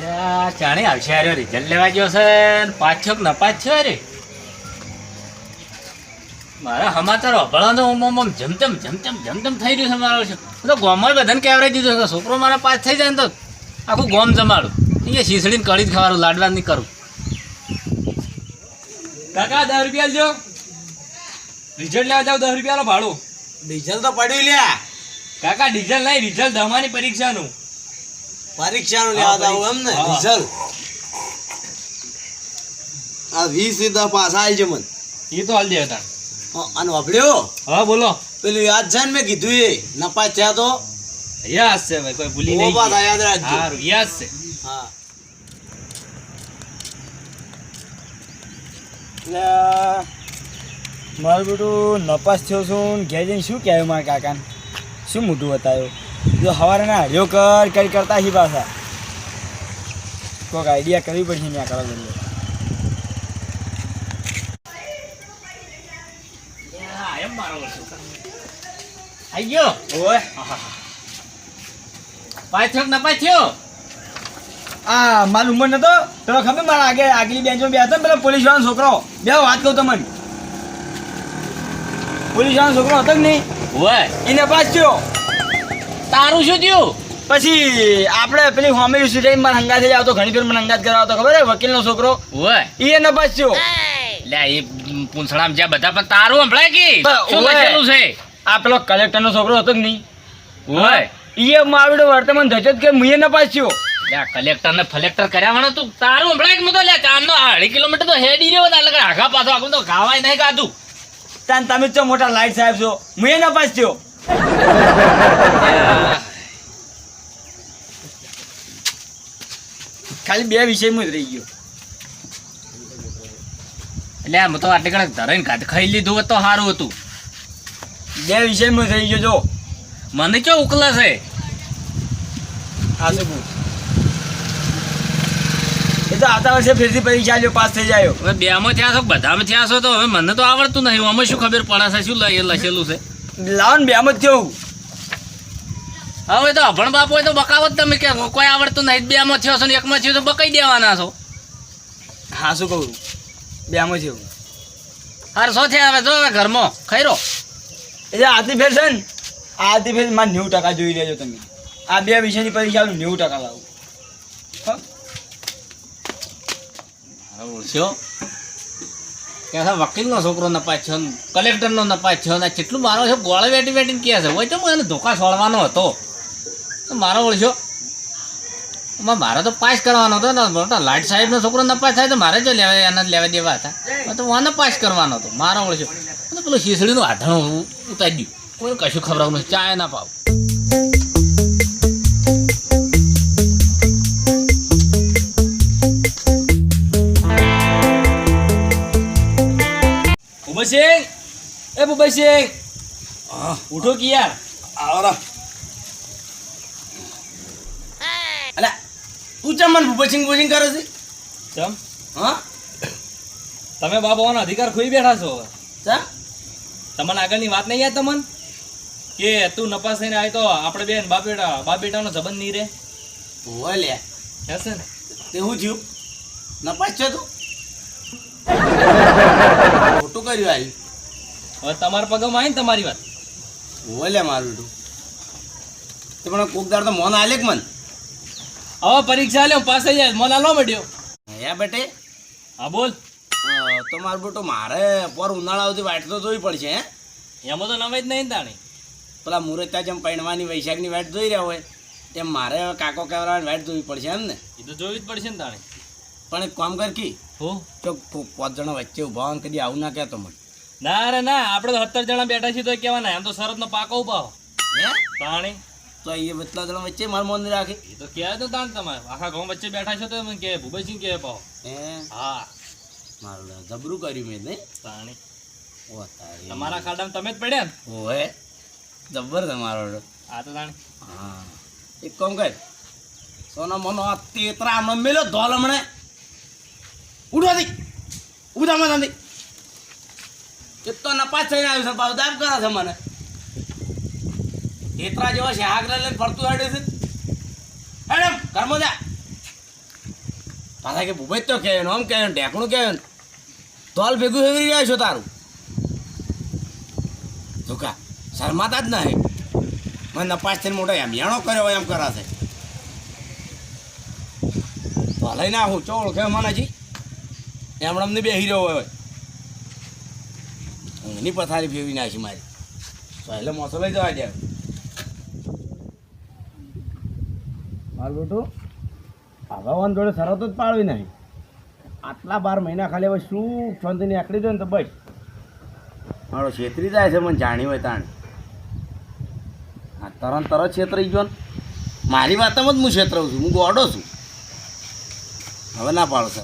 ચાણે આવશે આર્યો રિઝલ્ટ લેવા ગયો છે ને પાછો કે નપાસ છે રે મારા સમાચાર ઓમ ઓમ જમતમ જમતમ જમતમ થઈ રહ્યું છે મારો છે તો ગોમાં બધાને કહેવડાવી દીધું છે છોકરો મારા પાસ થઈ જાય ને તો આખું ગોમ જમાડું. અહીંયા શીસડીને કળી જ ખાવાનું લાડવા નહીં કરું. કાકા દસ રૂપિયા જો રિઝલ્ટ લેવા જાવ દસ રૂપિયાનો ભાડું. ડીઝલ તો પડ્યું લ્યા. કાકા ડીઝલ નહીં રિઝલ્ટ દમાની પરીક્ષાનું. પરીક્ષાનું લેવા આવું એમ ને? રિઝલ્ટ. આ વીસ સીધા પાછા આવી છે મને. એ તો હાલ દે હતા અને વાપડ્યો હા બોલો. પેલું યાદ છે ને મેં કીધું એ? નપાસ થયા તો? યાદ છે ભાઈ કોઈ ભૂલી નહીં યાદ રાખજો. સારું યાદ છે. હા. મારું બેટું નપાસ થયો છું ને ઘેર જઈને શું કહેવાય મારા કાકાને? શું મોટું બતાવ્યું? જો સવારે ના હર્યો કર કરી કરતા હી પાછા. કોઈક આઈડિયા કરવી પડશે ત્યાં કરવા આ મારો ગયો? ઓય. પાછો કે નપાસ થયો આ મારું ઉંમર નતો? પેલો ખબર મારા આગળ આગલી બેન્ચમાં બે હતો ને પેલો પોલીસ વાળાનો છોકરો? બે વાત કહું તમને. પોલીસ વાળાનો છોકરો હતો કે નહીં? ઓય. એને પાછો તારું શું થયું? પછી આપણે પેલી હોમી યુનિવર્સિટી મારા હંગાત થઈ આવતો ઘણી ફેર મને હંગાત કરાવતો ખબર હે વકીલનો છોકરો. હોય. એ નપાસ થયો. લે એ પૂંછડામાં જ્યાં બધા પણ તારું હંભળાય કે? શું. લખેલું છે? આ પેલો કલેક્ટરનો છોકરો હતો કે નહીં? હોય. એ માવડો વર્તમાન ધચત કે મુએ થયો. લે કલેક્ટર ને ફલેક્ટર કર્યા વાળો તું તારું સંભળાય કે હું તો લે ચારનો અઢી કિલોમીટર તો હેડી રહ્યો એટલે લગા આખા પાછો આખું તો ખાવાય નહીં કાતું તાન તમે ચો મોટા લાઈટ સાહેબ છો. મુએ નપાસ થયો. ખાલી બે વિષયમાં જ રહી ગયો. એટલે આમ તો આટલે કણક ધરાઈને ખાઈ લીધું હોત તો સારું હતું. બે વિષયમાં થઈ ગયો જો. મને ચો ઉકલા છે? આ શું એ તો આવતા વર્ષે ફેરથી પરીક્ષા લ્યો પાસ થઈ જાય. હવે બેમાં થયા છો બધામાં થયા છો તો હવે મને તો આવડતું નહીં. આમાં શું ખબર પડે છે શું લઈ લખેલું છે? લાવો ને બેમાં જ થયું હવે તો અભણ બાપ હોય તો બકાવત તમે કે કોઈ આવડતું નહીં. બેમાં થયો છો ને એકમાં થયો તો બકાઈ દેવાના છો. હા શું કહું? બેમાં થયો. હાર સો થયા હવે જો હવે ઘરમાં. ખૈરો એટલે આથી ફેર છે ને આથી ફેર મારે નેવું ટકા જોઈ લેજો તમે. આ બે વિષયની પરીક્ષા નેવું ટકા લાવું. હો? ઓળખ્યો કે વકીલનો છોકરો નપાય છે ને કલેક્ટરનો નપાય છે ને કેટલું મારો છે ગોળ વેટી વેટીને કહે છે. હોય તો મને ધોકા છોડવાનો હતો. મારો ઓળખ્યો મારે તો પાસ કરવાનો હતો ને મોટા લાટ સાહેબનો છોકરો નપાસ થાય તો મારે જો લેવા એના લેવા દેવા હતા. તો મને પાસ કરવાનો હતો મારો ઓળશો. અને પેલું શીસડીનું આઢણું ઉતારી ગયું કોઈ કશું ખબર નથી, ચાય ના પાવ. ભૂપતસિંહ એ ભૂપતસિંહ ઉઠો કે યાર આવરા તું ચમ મને ભૂપતસિંહ ભૂપતસિંહ કરે છે? ચમ? હા? તમે બાબાઓનો અધિકાર ખોઈ બેઠા છો ચા તમને આગળની વાત નહીં યાદ તમને? કે તું નપાસ થઈને આવી તો આપણે બેન બાપ બેટા બાપ બેટાનો સંબંધ નહીં રહે ઓય લે હશે ને? તે હું થયું? નપાસ છે તું? ખોટું કર્યું આવી હવે તમારા પગમાં આવી ને તમારી વાત. ઓય લે મારું બેટું તે પણ કોક દાડ તો મોન આલે કે મન? હવે પરીક્ષા લ્યો પાસ થઈ જાય મને લો મળ્યો હે બેટે? હા બોલ. તો મારું બેટો મારે પર ઉનાળા સુધી વાટ તો જોવી પડશે હે? એમાં તો નવાઈ જ નહીં તાણી. પેલા મુરત્યા જેમ પૈણવાની વૈશાખની વાટ જોઈ રહ્યા હોય તેમ મારે કાકો કહેવાની વાટ જોવી પડશે એમ ને? એ તો જોવી જ પડશે ને તાણી. પણ એક કામ કર કી હો? તો પાંચ જણા વચ્ચે ઊભા કદી આવું ના કહેતો મને. ના રે ના આપણે તો સત્તર જણા બેઠા છીએ તો કહેવાના એમ તો શરતનો પાકો ઊભા હે? તાણી તો એ બતલા જણા વચ્ચે મારું મોન રાખે. એ તો કહે તો તાણ તમારે. આખા ગામ વચ્ચે બેઠા છો તો એમ કે ભૂપતસિંહ કે પાવ હે? હા. મારું જબરું કર્યું મેં નહીં તાણી. ઓ તારી. તમારા ખાડામાં તમે જ પડ્યા ને? ઓહે. જબર તમારો આ તો તાણી. હા. એક કામ કર. સોના મનો આ તેતરા મમ્મીલો મેલો ધોલ હમણે. ઉડવા દઈ ઉડા માં દઈ એ તો નપાસ થઈને આવ્યું છે ભાવ દાબ કરે છે મને. તેતરા જેવા આગળ લઈને ફરતું હેડે છે. હેડમ કર્મો જા. પાછા કે ભૂપેજ તો કહે આમ કહે, ઢેકણું કહે. તોલ ભેગું થઈ રહ્યા છો તારું. જોકા, શરમાતા જ ના હે મને નપાસ થઈને મોટો એમિયાણો કર્યો હોય એમ કરાશે. ભલે ના હું, ચો ઓળખે મને એમણે બેહી રહ્યો હોય. એની પથારી ફેરવી નાખી મારી. એટલે મોસો લઈ જવા દે. મારું બેટું ભગવાન જોડે શરત જ પાડવી નહીં. આટલા બાર મહિના ખાલી હવે શું શાંતિની આકડી દો ને તો બસ. મારો છેતરી જાય છે, મને જાણી હોય તાણ. આ તરત તરત છેતરી ગયો ને. મારી વાતમાં જ હું છેતરાઉં છું, હું ગોડો છું. હવે ના પાડો સર.